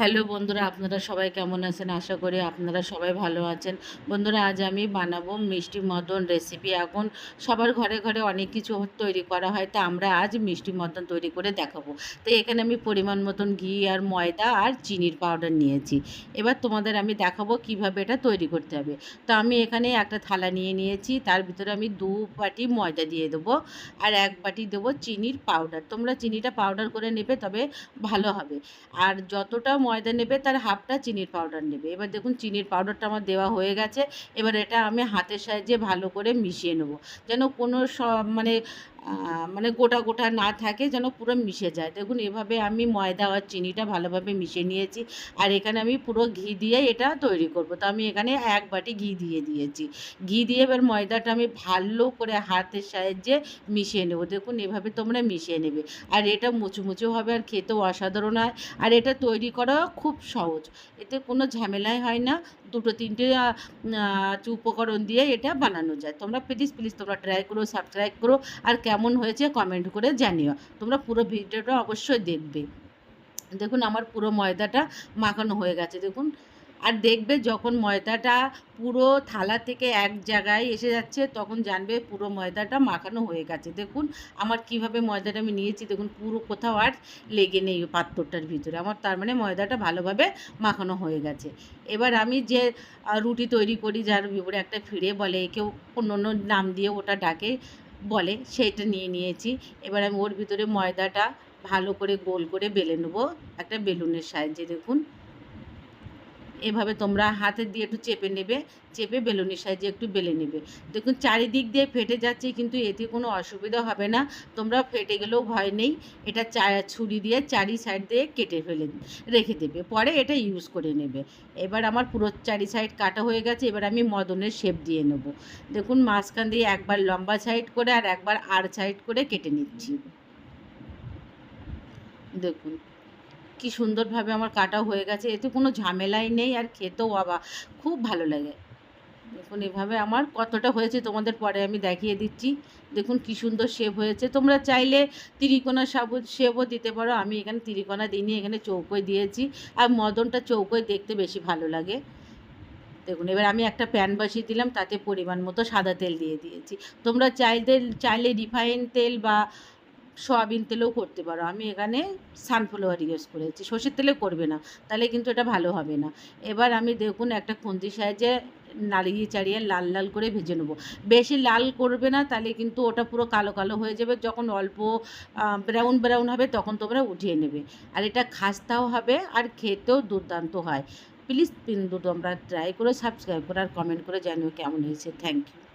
Hello বন্ধুরা, আপনারা সবাই কেমন আছেন? আশা করি আপনারা সবাই ভালো আছেন। বন্ধুরা, আজ আমি বানাবো মিষ্টি মদন রেসিপি এখন সবার ঘরে ঘরে অনেক কিছু তৈরি করা হয়, তা আমরা আজ মিষ্টি মদন তৈরি করে দেখাবো। তো এখানে আমি পরিমাণ মতন ঘি আর ময়দা আর চিনির পাউডার নিয়েছি। এবার তোমাদের আমি দেখাবো কীভাবে এটা তৈরি করতে হবে। তো আমি এখানে একটা থালা নিয়ে নিয়েছি, তার ভিতরে আমি দু বাটি ময়দা দিয়ে দেবো আর এক বাটি দেবো চিনির পাউডার তোমরা চিনিটা পাউডার করে নেবে, তবে ভালো হবে। আর যতটা ময়দা নেবে, তার হাফটা চিনির পাউডার নেবে। এবার দেখুন, চিনির পাউডারটা আমার দেওয়া হয়ে গেছে। এবার এটা আমি হাতের সাহায্যে ভালো করে মিশিয়ে নেব। যেন কোনো মানে মানে গোটা গোটা না থাকে যেন পুরো মিশে যায়। দেখুন, এভাবে আমি ময়দা আর চিনিটা ভালোভাবে মিশে নিয়েছি। আর এখানে আমি পুরো ঘি দিয়ে এটা তৈরি করব। তো আমি এখানে এক বাটি ঘি দিয়ে দিয়েছি। ঘি দিয়ে এবার ময়দাটা আমি ভালো করে হাতের সাহায্যে মিশিয়ে নেব। দেখুন, এভাবে তোমরা মিশিয়ে নেবে। আর এটা মুচুমুচু হবে আর খেতেও অসাধারণ হয়। আর এটা তৈরি করা খুব সহজ। এতে কোনো ঝামেলাই হয় না। দুটো, তিনটে উপকরণ দিয়ে এটা বানানো যায়। তোমরা প্লিজ প্লিজ তোমরা ট্রাই করো সাবস্ক্রাইব করো আর কেমন হয়েছে কমেন্ট করে জানিও। তোমরা পুরো ভিডিওটা অবশ্যই দেখবে। দেখুন আমার পুরো ময়দাটা মাখানো হয়ে গেছে। দেখুন আর দেখবে যখন ময়দাটা পুরো থালা থেকে এক জায়গায় এসে যাচ্ছে, তখন জানবে পুরো ময়দাটা মাখানো হয়ে গেছে। দেখুন আমার কীভাবে ময়দাটা আমি নিয়েছি, দেখুন পুরো কোথাও আর লেগে নেই পাত্রটার ভিতরে। আমার তার মানে ময়দাটা ভালোভাবে মাখানো হয়ে গেছে। এবার আমি যে রুটি তৈরি করি, যার উপরে একটা ফিরে বলে, কেউ অন্য অন্য নাম দিয়ে ওটা ডাকে, বলে সেটা নিয়ে নিয়েছি। এবার আমি ওর ভিতরে ময়দাটা ভালো করে গোল করে বেলে নেব একটা বেলুনের সাহায্যে। দেখুন এভাবে তোমরা হাতের দিয়ে একটু চেপে নেবে, চেপে বেলুনের সাহায্যে একটু বেলে নেবে। দেখুন, চারিদিক দিয়ে ফেটে যাচ্ছে, কিন্তু এতে কোনো অসুবিধা হবে না। তোমরা ফেটে গেলেও ভয় নেই। এটা ছুরি দিয়ে চারি সাইড দিয়ে কেটে ফেলে রেখে দেবে। পরে এটা ইউজ করে নেবে। এবার আমার পুরো চারি সাইড কাটা হয়ে গেছে, এবার আমি মদনের শেপ দিয়ে নেব। দেখুন, মাঝখান দিয়ে একবার লম্বা সাইড করে আর একবার আর সাইড করে কেটে নিচ্ছি। দেখুন। কি সুন্দরভাবে আমার কাটা হয়ে গেছে। এতে কোনো ঝামেলাই নেই আর খেতেও বাবা, খুব ভালো লাগে। দেখুন, এভাবে আমার কতটা হয়েছে তোমাদের পরে আমি দেখিয়ে দিচ্ছি। দেখুন, কি সুন্দর শেপ হয়েছে। তোমরা চাইলে তিরিকোনা সাবুত শেপও দিতে পারো। আমি এখানে তিরিকোনা দিইনি, এখানে চৌকোয় দিয়েছি। আর মদনটা চৌকোয় দেখতে বেশি ভালো লাগে। দেখুন, এবার আমি একটা প্যান বসিয়ে দিলাম, তাতে পরিমাণ মতো সাদা তেল দিয়ে দিয়েছি। তোমরা চাইলে চাইলে রিফাইন তেল বা সয়াবিন তেলেও করতে পারো। আমি এখানে সানফ্লাওয়ার ইউজ করেছি। সর্ষের তেলে করবে না, তাহলে কিন্তু এটা ভালো হবে না। এবার আমি দেখুন একটা খুন্তি সাহায্যে নাড়িয়ে চাড়িয়ে লাল লাল করে ভেজে নেব। বেশি লাল করবে না, তাহলে কিন্তু ওটা পুরো কালো কালো হয়ে যাবে। যখন অল্প ব্রাউন ব্রাউন হবে, তখন তোমরা উঠিয়ে নেবে। আর এটা খাস্তাও হবে আর খেতেও দুর্দান্ত হয়। প্লিজ কিন্তু তোমরা ট্রাই করে সাবস্ক্রাইব করে আর কমেন্ট করে জানিও কেমন হয়েছে। Thank you.